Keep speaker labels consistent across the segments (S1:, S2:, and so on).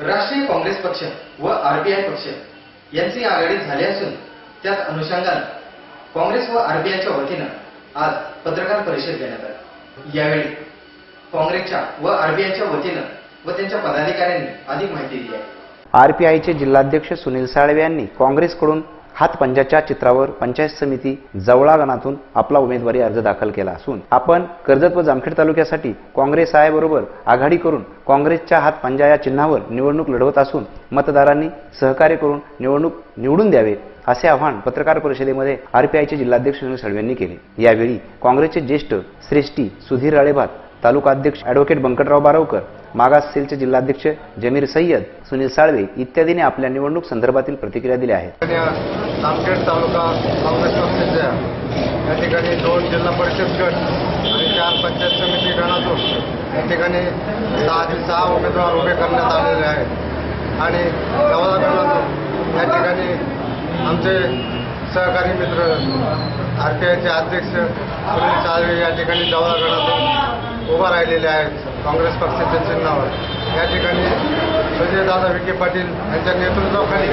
S1: राष्ट्रीय काँग्रेस पक्ष व आरपीआय पक्ष यांची आघाडी झाली असून त्याच अनुषंगानं काँग्रेस व आरपीआयच्या वतीनं आज पत्रकार परिषद घेण्यात आली. यावेळी काँग्रेसच्या व आरबीआयच्या वतीनं व त्यांच्या पदाधिकाऱ्यांनी अधिक माहिती दिली आहे.
S2: आरपीआयचे जिल्हाध्यक्ष सुनील साळवे यांनी काँग्रेसकडून हातपंजाच्या चित्रावर पंचायत समिती जवळा गणातून आपला उमेदवारी अर्ज दाखल केला असून आपण कर्जत व जामखेड तालुक्यासाठी काँग्रेस आयाबरोबर आघाडी करून काँग्रेसच्या हातपंजा या चिन्हावर निवडणूक लढवत असून मतदारांनी सहकार्य करून निवडणूक निवडून द्यावे असे आवाहन पत्रकार परिषदेमध्ये आरपीआयचे जिल्हाध्यक्ष सुनील साळवे यांनी केले. यावेळी काँग्रेसचे ज्येष्ठ श्रेष्ठी सुधीर राळेभात तालुका अध्यक्ष ॲडव्होकेट बंकटराव बारवकर मागास सेलचे जिल्हाध्यक्ष जमीर सय्यद सुनील साळवे इत्यादींनी आपल्या निवडणूक संदर्भातील प्रतिक्रिया दिल्या आहेत.
S3: नामखेड तालुका काँग्रेस पक्षाच्या या ठिकाणी दोन जिल्हा परिषद गट आणि चार पंचायत समिती गणातून या ठिकाणी सहा सहा उमेदवार उभे करण्यात आलेले आहेत. आणि जवळ गणातून या ठिकाणी आमचे सहकारी मित्र आर पी आयचे अध्यक्ष सुनील साळवे या ठिकाणी जवळ गणातून उभा राहिलेले आहेत. काँग्रेस पक्षाच्या चिन्हावर. या ठिकाणी संजयदादा विखे पाटील यांच्या नेतृत्वाखाली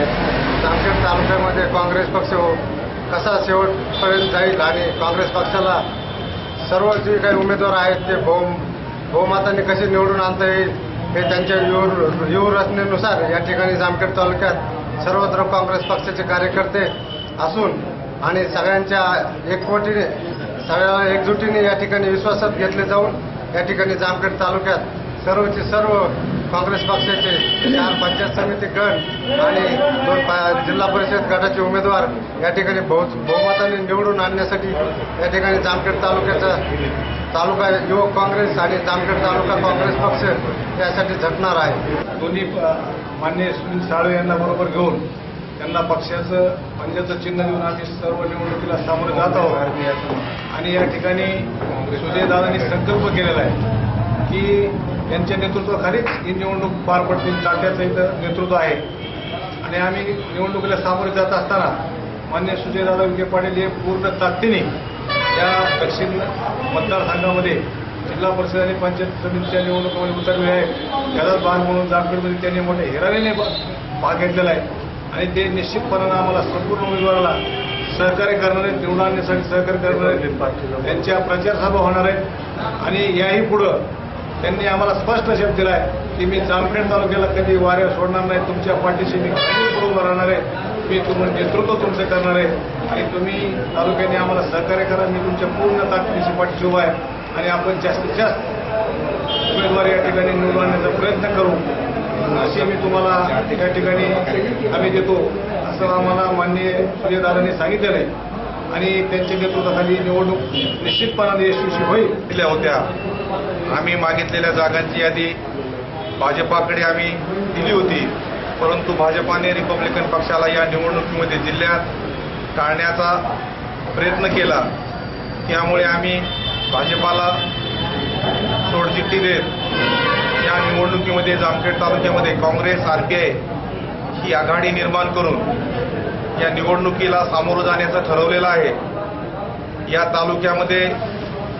S3: जामखेड तालुक्यामध्ये काँग्रेस पक्ष हो. कसा शेवटपर्यंत जाईल आणि काँग्रेस पक्षाला सर्व जे काही उमेदवार आहेत ते बहु बहुमताने कसे निवडून आणता येईल हे त्यांच्या व्यूह व्यूहरचनेनुसार या ठिकाणी जामखेड तालुक्यात सर्वत्र काँग्रेस पक्षाचे कार्यकर्ते असून आणि सगळ्यांच्या एकवटीने सगळ्या एकजुटीने या ठिकाणी विश्वासात घेतले जाऊन या ठिकाणी जामखेड तालुक्यात सर्वचे सर्व काँग्रेस पक्षाचे चार पंचायत समिती गट आणि दोन पा- जिल्हा परिषद गटाचे उमेदवार या ठिकाणी बहु बहुमताने निवडून आणण्यासाठी या ठिकाणी जामखेड तालुक्याचा तालुका युवक काँग्रेस आणि जामखेड तालुका काँग्रेस पक्ष यासाठी झटणार आहे.
S4: दोन्ही मान्य सुनील साळवे यांना बरोबर घेऊन त्यांना पक्षाचं पंजाचं चिन्ह देऊन आम्ही सर्व निवडणुकीला सामोरे जात आहोत. आणि या ठिकाणी सुजयदादांनी संकल्प केलेला आहे की त्यांच्या नेतृत्वाखालीच ही निवडणूक पार पडतील चालत्याचं इथं नेतृत्व आहे. आणि आम्ही निवडणुकीला सामोरे जात असताना मान्य सुजयदादा विखे पाटील हे पूर्ण ताकदीने या दक्षिण मतदारसंघामध्ये जिल्हा परिषद आणि पंचायत समितीच्या निवडणुकीमध्ये उतरले आहे त्याचाच बाण म्हणून जामखेडमध्ये त्यांनी मोठ्या हिरारीने भाग घेतलेला आहे. आणि ते निश्चितपणानं आम्हाला संपूर्ण उमेदवाराला सहकार्य करणार आहेत निवडून आणण्यासाठी सहकार्य करणार आहेत त्यांच्या प्रचार सभा होणार आहेत. आणि याही पुढं त्यांनी आम्हाला स्पष्ट शब्द दिला आहे की मी जामखेड तालुक्याला कधी वाऱ्या सोडणार नाही तुमच्या पाठीशी मी कधी उभं राहणार आहे. मी तुम्ही नेतृत्व तुमचं करणार आहे. आणि तुम्ही तालुक्याने आम्हाला सहकार्य करा. मी तुमच्या पूर्ण ताकदीची पाठीशी उभा आहे. आणि आपण जास्तीत जास्त उमेदवार या ठिकाणी निवडून आणण्याचा प्रयत्न करू. अशी मी तुम्हाला या ठिकाणी आम्ही देतो. असं आम्हाला माननीय सूर्यदारांनी सांगितलेलं आहे. आणि त्यांच्या नेतृत्वाखाली निवडणूक निश्चितपणाने यशस्वी होईल.
S5: दिल्या होत्या. आम्ही मागितलेल्या जागांची यादी भाजपाकडे आम्ही दिली होती. परंतु भाजपाने रिपब्लिकन पक्षाला या निवडणुकीमध्ये जिल्ह्यात टाळण्याचा प्रयत्न केला. त्यामुळे आम्ही भाजपाला सोडचिठ्ठी देत या निवडणुकीमध्ये जामखेड तालुक्यामध्ये काँग्रेस आर पी आय ही आघाडी निर्माण करून या निवडणुकीला सामोरं जाण्याचं ठरवलेलं आहे. या तालुक्यामध्ये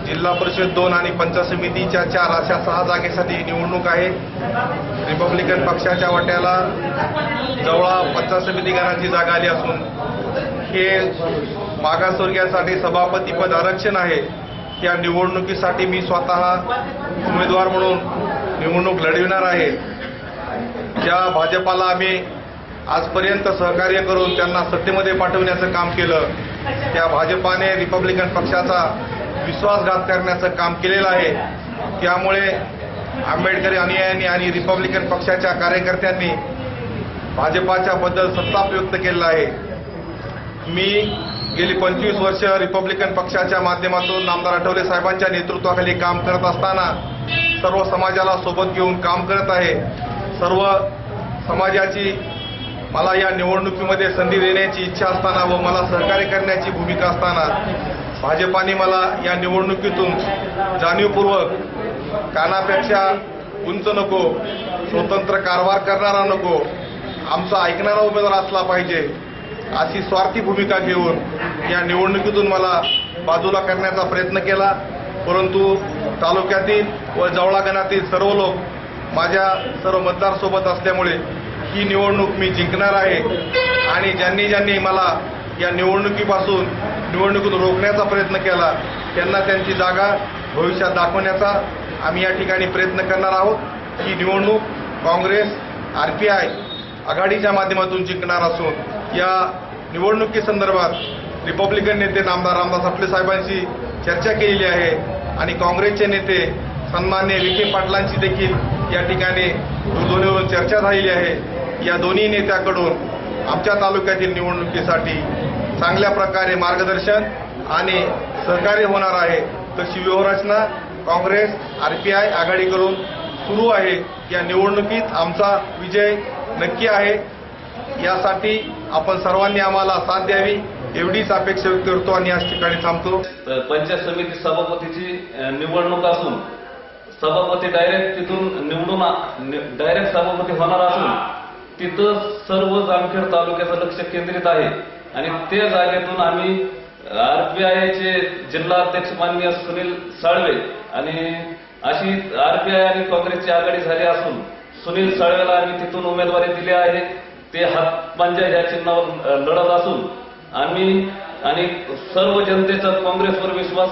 S5: जिल्हा परिषद दोन आणि पंचायत समितीच्या चार अशा सहा जागेसाठी निवडणूक आहे. रिपब्लिकन पक्षाच्या वाट्याला जवळा पंचायत समिती जागा आली असून हे मागासवर्गीयासाठी सभापतीपद आरक्षण आहे. या निवडणुकीसाठी मी स्वतः उमेदवार म्हणून निवडणूक लढविणार आहे. ज्या भाजपाला आम्ही आजपर्यंत सहकार्य करून त्यांना सत्तेमध्ये पाठवण्याचं काम केलं. त्या भाजपाने रिपब्लिकन पक्षाचा विश्वासघात करण्याचं काम केलेलं आहे. त्यामुळे आंबेडकरी अनुयायांनी आणि रिपब्लिकन पक्षाच्या कार्यकर्त्यांनी भाजपाच्या बद्दल संताप व्यक्त केलेला आहे. मी गेली पंचवीस वर्ष रिपब्लिकन पक्षाच्या माध्यमातून नामदार आठवले साहेबांच्या नेतृत्वाखाली काम करत असताना सर्व समाजाला सोबत घेऊन काम करत आहे. सर्व समाजाची मला या निवडणुकीमध्ये संधी देण्याची इच्छा असताना व मला सहकार्य करण्याची भूमिका असताना भाजपाने मला या निवडणुकीतून जाणीवपूर्वक कानापेक्षा उंच नको स्वतंत्र कारभार करणारा नको आमचा ऐकणारा उमेदवार असला पाहिजे अशी स्वार्थी भूमिका घेऊन या निवडणुकीतून मला बाजूला करण्याचा प्रयत्न केला. परंतु तालुक्यातील व जवळागणातील सर्व लोक माझ्या सर्व मतदारसोबत असल्यामुळे ही निवडणूक मी जिंकणार आहे. आणि ज्यांनी ज्यांनी मला या निवडणुकीपासून निवडणुकीतून रोखण्याचा प्रयत्न केला त्यांना त्यांची जागा भविष्यात दाखवण्याचा आम्ही या ठिकाणी प्रयत्न करणार आहोत. ही निवडणूक काँग्रेस आर पी आय आघाडीच्या माध्यमातून जिंकणार असून या निवडणुकीसंदर्भात रिपब्लिकन नेते नामदार रामदास आपले साहेबांशी चर्चा केलेली आहे आणि काँग्रेसचे नेते सन्मान्य विखे पाटलांची देखील या ठिकाणी दूरध्वनीवरून चर्चा झालेली आहे. या दोन्ही नेत्याकडून आमच्या तालुक्यातील निवडणुकीसाठी चांगल्या प्रकारे मार्गदर्शन आणि सहकार्य होणार आहे. तशी व्यूहरचना काँग्रेस आरपीआय आघाडीकडून सुरू आहे. या निवडणुकीत आमचा विजय नक्की आहे. यासाठी आपण सर्वांनी आम्हाला साथ द्यावी एवढीच अपेक्षा व्यक्त करतो आणि याच ठिकाणी थांबतो.
S6: पंचायत समिती सभापतीची निवडणूक असून सभापती डायरेक्ट तिथून निवडून डायरेक्ट सभापती होणार असून तिथं सर्व जामखेड तालुक्याचं लक्ष केंद्रित आहे. आणि त्या जागेतून आम्ही आरपीआयचे जिल्हा अध्यक्ष माननीय सुनील साळवे आणि अशी आरपीआय आणि काँग्रेसची आघाडी झाली असून सुनील साळवेला आम्ही तिथून उमेदवारी दिली आहे. ते हातपंजा म्हणजे या चिन्हावर लढत असून आम्ही आणि सर्व जनतेचा काँग्रेसवर विश्वास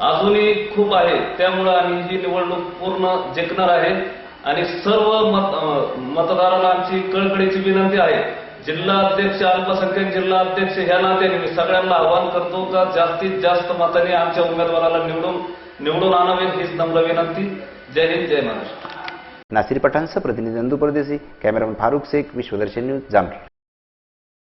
S6: अजूनही खूप आहे. त्यामुळं आम्ही ही निवडणूक पूर्ण जिंकणार आहे. आणि सर्व मत मतदाराला आमची कळकळीची विनंती आहे. जिल्हा अध्यक्ष अल्पसंख्याक जिल्हा अध्यक्ष ह्या नात्याने मी सगळ्यांना आवाहन करतो का जास्तीत जास्त मताने आमच्या उमेदवाराला निवडून निवडून आणावे हीच नम्र विनंती. जय हिंद जय महाराष्ट्र.
S2: नासिर पठाणसह प्रतिनिधी नंदू परदेशी कॅमेरामन फारुख शेख विश्वदर्शन न्यूज जामखेड.